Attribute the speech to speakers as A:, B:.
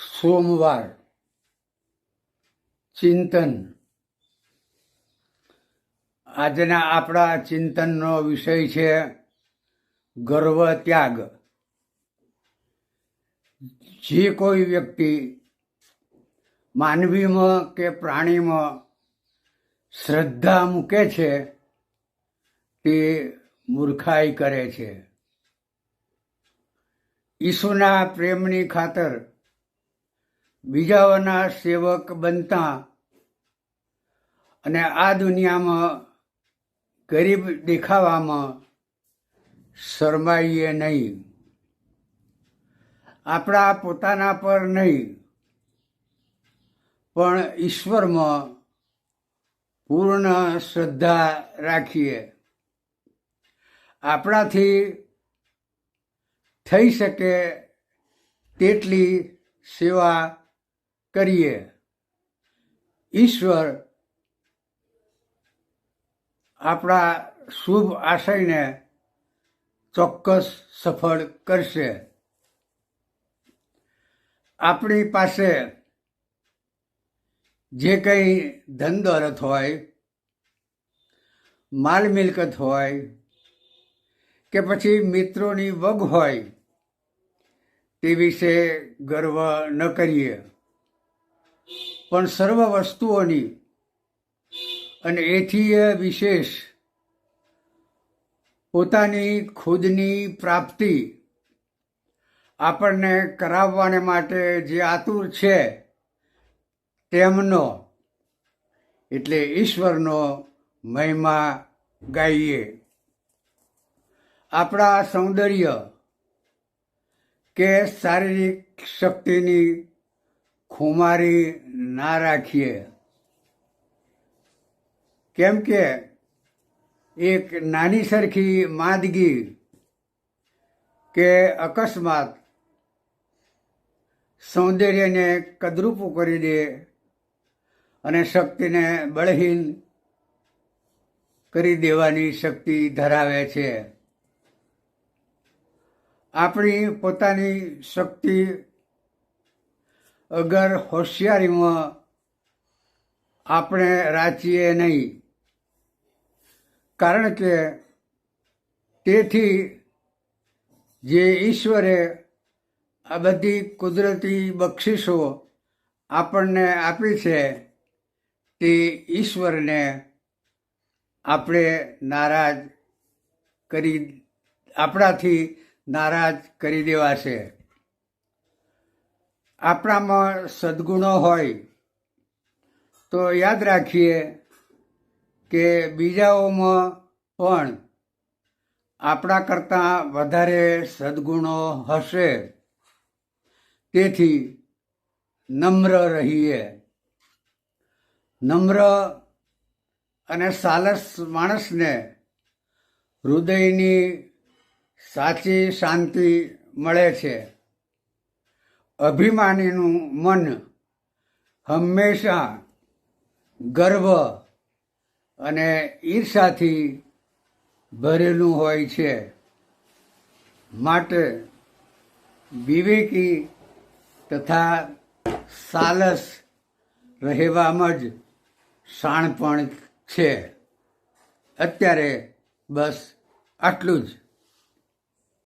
A: સોમવાર, ચિંતન. આજના આપણા ચિંતનનો વિષય છે ગર્વ ત્યાગ. જે કોઈ વ્યક્તિ માનવીમાં કે પ્રાણીમાં શ્રદ્ધા મૂકે છે, તે મૂર્ખાઈ કરે છે. ઈસુના પ્રેમની ખાતર બીજાઓના સેવક બનતા અને આ દુનિયામાં ગરીબ દેખાવામાં શરમાઈએ નહીં. આપણા પોતાના પર નહીં, પણ ઈશ્વરમાં પૂર્ણ શ્રદ્ધા રાખીએ. આપણાથી થઈ શકે તેટલી સેવા કરીએ. ઈશ્વર આપણા શુભ આશયને ચોક્કસ સફળ કરશે. આપણી પાસે જે કંઈ ધન દોલત હોય, માલ મિલકત હોય કે પછી મિત્રોની વગ હોય તે વિશે ગર્વ ન કરીએ. પણ સર્વ વસ્તુઓની અને એથી વિશેષ પોતાની ખુદની પ્રાપ્તિ આપણને કરાવવાને માટે જે આતુર છે, તેમનો, એટલે ઈશ્વરનો મહિમા ગાઈએ. આપણા સૌંદર્ય કે શારીરિક શક્તિની ખુમારી ના રાખીએ. કેમ કે એક નાની સરખી માંદગી કે અકસ્માત સૌંદર્યને કદરૂપું કરી દે અને શક્તિને બળહીન કરી દેવાની શક્તિ ધરાવે છે. આપણી પોતાની શક્તિ અગર હોશિયારીમાં આપણે રાચીએ નહીં. કારણ કે તેથી જે ઈશ્વરે આ બધી કુદરતી બક્ષિસો આપણને આપી છે, તે ઈશ્વરને આપણે નારાજ કરી, આપણાથી નારાજ કરી દેવાશે આપણામાં સદગુણો હોય, તો યાદ રાખીએ કે બીજાઓમાં પણ આપણા કરતાં વધારે સદગુણો હશે. તેથી નમ્ર રહીએ. નમ્ર અને સાલસ માણસને હૃદયની સાચી શાંતિ મળે છે. અભિમાનીનું મન હંમેશા ગર્વ અને ઈર્ષાથી ભરેલું હોય છે. માટે વિવેકી તથા સાલસ રહેવામાં જ શાણપણ છે. અત્યારે બસ આટલું જ.